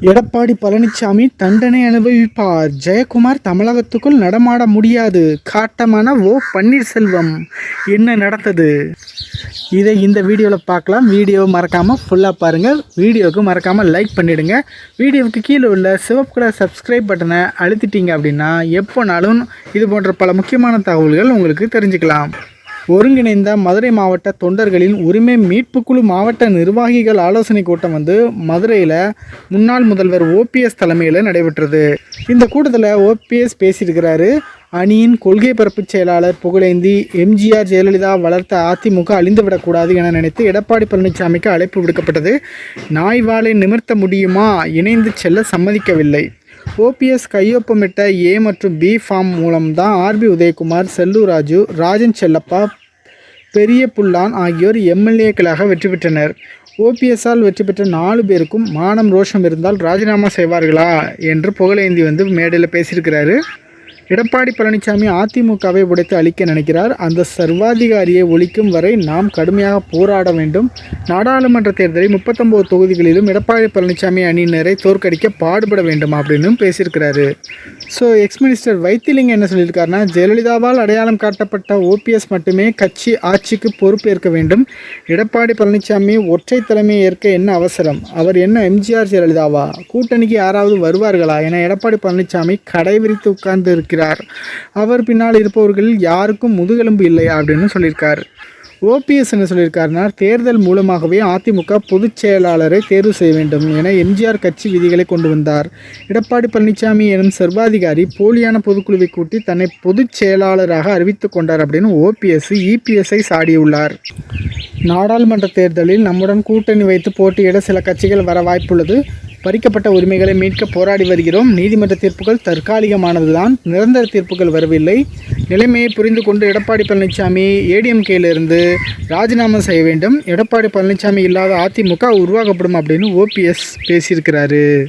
எடப்பாடி பழனிசாமி தண்டனை அனுபவிப்பார். ஜெயக்குமார் தமிழகத்துக்குள் நடமாட முடியாது. காட்டமான ஓ பன்னீர்செல்வம் என்ன நடந்தது? இதை இந்த வீடியோவில் பார்க்கலாம். வீடியோ மறக்காமல் ஃபுல்லாக பாருங்கள் வீடியோவுக்கு மறக்காமல் லைக் பண்ணிவிடுங்க வீடியோவுக்கு கீழே உள்ள சிவப்பு கலர் சப்ஸ்கிரைப் பட்டனை அழுத்திட்டீங்க அப்படின்னா எப்போனாலும் இது போன்ற பல முக்கியமான தகவல்கள் உங்களுக்கு தெரிஞ்சுக்கலாம். ஒருங்கிணைந்த மதுரை மாவட்ட தொண்டர்களின் உரிமை மீட்புக்குழு மாவட்ட நிர்வாகிகள் ஆலோசனை கூட்டம் வந்து மதுரையில் முன்னாள் முதல்வர் ஓபிஎஸ் தலைமையில் நடைபெற்றது. இந்த கூட்டத்தில் ஓபிஎஸ் பேசியிருக்கிறாரு. அணியின் கொள்கை பரப்பு செயலாளர் புகழேந்தி எம்ஜிஆர் ஜெயலலிதா வளர்த்த அதிமுக அழிந்துவிடக்கூடாது என நினைத்து எடப்பாடி பழனிசாமிக்கு அழைப்பு விடுக்கப்பட்டது. நாய் வாளை நிமிர்த்த முடியுமா? இணைந்து செல்ல சம்மதிக்கவில்லை. ஓபிஎஸ் கையொப்பமிட்ட ஏ மற்றும் பி ஃபார்ம் மூலம்தான் ஆர்பி உதயகுமார் செல்லூர் ராஜு ராஜன் செல்லப்பா பெரிய புல்லான் ஆகியோர் எம்எல்ஏக்களாக வெற்றி பெற்றனர். ஓபிஎஸ்ஸால் வெற்றி பெற்ற நாலு பேருக்கும் மானம் ரோஷம் இருந்தால் ராஜினாமா செய்வார்களா? என்று புகழேந்தி வந்து மேடையில் பேசியிருக்கிறாரு. எடப்பாடி பழனிசாமி அதிமுகவை உடைத்து அழிக்க நினைக்கிறார். அந்த சர்வாதிகாரியை ஒழிக்கும் வரை நாம் கடுமையாக போராட வேண்டும். நாடாளுமன்ற தேர்தலில் முப்பத்தொம்போது தொகுதிகளிலும் எடப்பாடி பழனிசாமி அணியினரை தோற்கடிக்க பாடுபட வேண்டும் அப்படின்னு பேசியிருக்கிறாரு. ஸோ எக்ஸ் மினிஸ்டர் வைத்திலிங்கம் என்ன சொல்லியிருக்காருன்னா ஜெயலலிதாவால் அடையாளம் காட்டப்பட்ட ஓபிஎஸ் மட்டுமே கட்சி ஆட்சிக்கு பொறுப்பேற்க வேண்டும். எடப்பாடி பழனிசாமி ஒற்றை தலைமையை ஏற்க என்ன அவசரம்? அவர் என்ன எம்ஜிஆர் ஜெயலலிதாவா? கூட்டணிக்கு யாராவது வருவார்களா? என எடப்பாடி பழனிசாமி கடை விரித்து உட்கார்ந்து இருக்கிறார் அவர் பின்னால் இருப்பவர்களில் யாருக்கும் முதுகெலும்பு இல்லை அப்படின்னு சொல்லியிருக்கார். ஓபிஎஸ் என்ன சொல்லியிருக்காருன்னா தேர்தல் மூலமாகவே அதிமுக பொதுச் செயலாளரை தேர்வு செய்ய வேண்டும் என எம்ஜிஆர் கட்சி விதிகளை கொண்டு வந்தார். எடப்பாடி பழனிசாமி எனும் சர்வாதிகாரி போலியான பொதுக்குழுவை கூட்டி தன்னை பொதுச் செயலாளராக அறிவித்துக் கொண்டார் அப்படின்னு ஓபிஎஸ் இபிஎஸ்ஐ சாடியுள்ளார். நாடாளுமன்ற தேர்தலில் நம்முடன் கூட்டணி வைத்து போட்டியிட சில கட்சிகள் வர வாய்ப்புள்ளது. பறிக்கப்பட்ட உரிமைகளை மீட்க போராடி வருகிறோம். நீதிமன்ற தீர்ப்புகள் தற்காலிகமானதுதான். நிரந்தர தீர்ப்புகள் வரவில்லை. நிலைமையை புரிந்து கொண்டு எடப்பாடி பழனிசாமி ஏடிஎம்கேலிருந்து ராஜினாமா செய்ய வேண்டும். எடப்பாடி பழனிசாமி இல்லாத அதிமுக உருவாக்கப்படும் அப்படின்னு ஓபிஎஸ் பேசியிருக்கிறாரு.